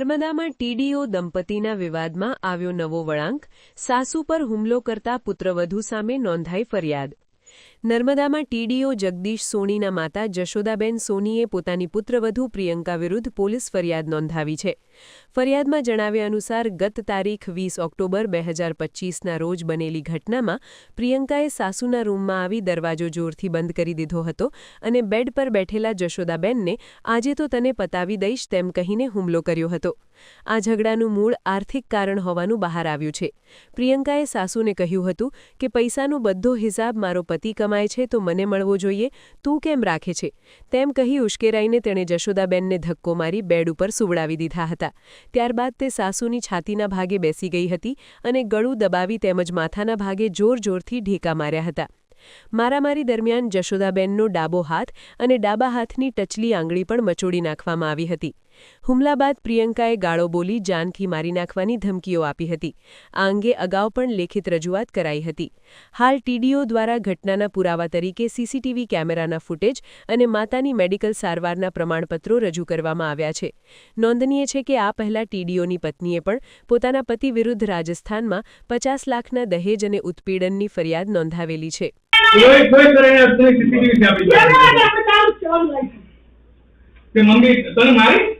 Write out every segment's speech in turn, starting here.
નર્મદામાં TDO દંપતીના વિવાદમાં આવ્યો નવો વળાંક, સાસુ પર હુમલો કરતા પુત્રવધુ સામે નોંધાઈ ફરિયાદ. નર્મદામાં ટીડીઓ જગદીશ સોનીના માતા જશોદાબેન સોનીએ પોતાની પુત્રવધુ પ્રિયંકા વિરુદ્ધ પોલીસ ફરિયાદ નોંધાવી છે. ફરિયાદમાં જણાવ્યા અનુસાર, ગત તારીખ વીસ ઓક્ટોબર બે હજાર પચીસના રોજ બનેલી ઘટનામાં પ્રિયંકાએ સાસુના રૂમમાં આવી દરવાજો જોરથી બંધ કરી દીધો હતો અને બેડ પર બેઠેલા જશોદાબેનને આજે તો તને પતાવી દઈશ તેમ કહીને હુમલો કર્યો હતો. આ ઝઘડાનું મૂળ આર્થિક કારણ હોવાનું બહાર આવ્યું છે. પ્રિયંકાએ સાસુને કહ્યું હતું કે, પૈસાનો બધો હિસાબ મારો પતિ કમાય છે તો મને મળવો જોઈએ, તું કેમ રાખે છે? તેમ કહી ઉશ્કેરાઈને તેણે જશોદાબેનને ધક્કો મારી બેડ ઉપર સુવડાવી દીધા હતા. ત્યારબાદ તે સાસુની છાતીના ભાગે બેસી ગઈ હતી અને ગળું દબાવી તેમજ માથાના ભાગે જોર જોરથી ઢેકા માર્યા હતા. મારામારી દરમિયાન જશોદાબેનનો ડાબો હાથ અને ડાબા હાથની ટચલી આંગળી પણ મચોડી નાખવામાં આવી હતી. હુમલા બાદ પ્રિયંકાએ ગાળો બોલી જાનથી મારી નાખવાની ધમકીઓ આપી હતી. આ અંગે અગાઉ પણ લેખિત રજૂઆત કરાઈ હતી. હાલ ટીડીઓ દ્વારા ઘટનાના પુરાવા તરીકે સીસીટીવી કેમેરાના ફૂટેજ અને માતાની મેડિકલ સારવારના પ્રમાણપત્રો રજૂ કરવામાં આવ્યા છે. નોંધનીય છે કે આ પહેલા ટીડીઓની પત્નીએ પણ પોતાના પતિ વિરુદ્ધ રાજસ્થાનમાં પચાસ લાખના દહેજ અને ઉત્પીડનની ફરિયાદ નોંધાવેલી છે. મમ્મી તને મારી?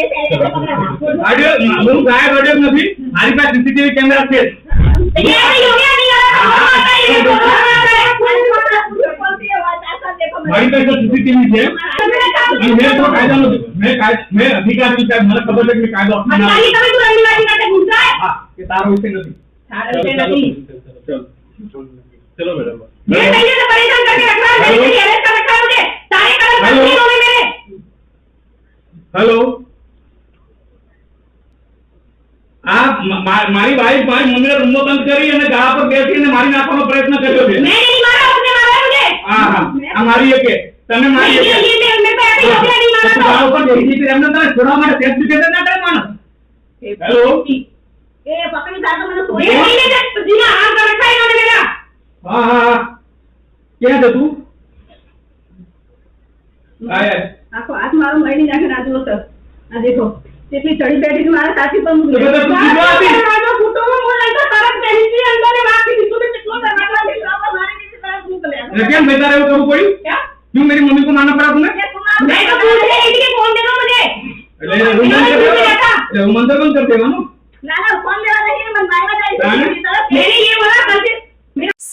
ऑडियो मालूम गायब ऑडियो में भी हमारे पास सीसीटीवी कैमरा थे हमारी पास सीसीटीवी थे मैं तो कायदा मैं मैं अधिकार की कायदा मला खबर लागली कायदा आपण नाही तुम्ही तुरंत निवासी करते घुसा हाँ ते तारो इथे नाही तारो इथे नाही चलो मैडम मैं पहले तो परेशान करके रखा है મારી વાઈફ મારી મમ્મીને રૂમમાં બંધ કરી અને ગળા પર બેસીને મારી નાખવાનો પ્રયત્ન કર્યો છે. મેં નહીં આ મારી એકે તમે મારી તો એમને તમે છોડવા માટે સેફ ના કરે માણસ. હેલો એ આ દેખો. કેટલી ચડી બેઠી છે મારા સાથી પર મૂકી તો બધા તું જીવવા હતી? મારો કુટુંબ હું લઈને તરત બેસી અંદર ને વાકી દીધું કે કેટલો દરવાજો લીધો મારી દીધી તરત મૂક લે એટલે કેમ બેટા એવું કરવું પડ્યું क्या क्यों मेरी मम्मी को मारना पड़ा तुम्हें मैं तो पूछ रही थी कि फोन दे दो मुझे એટલે રૂમ બંધ કરી દેવાનો?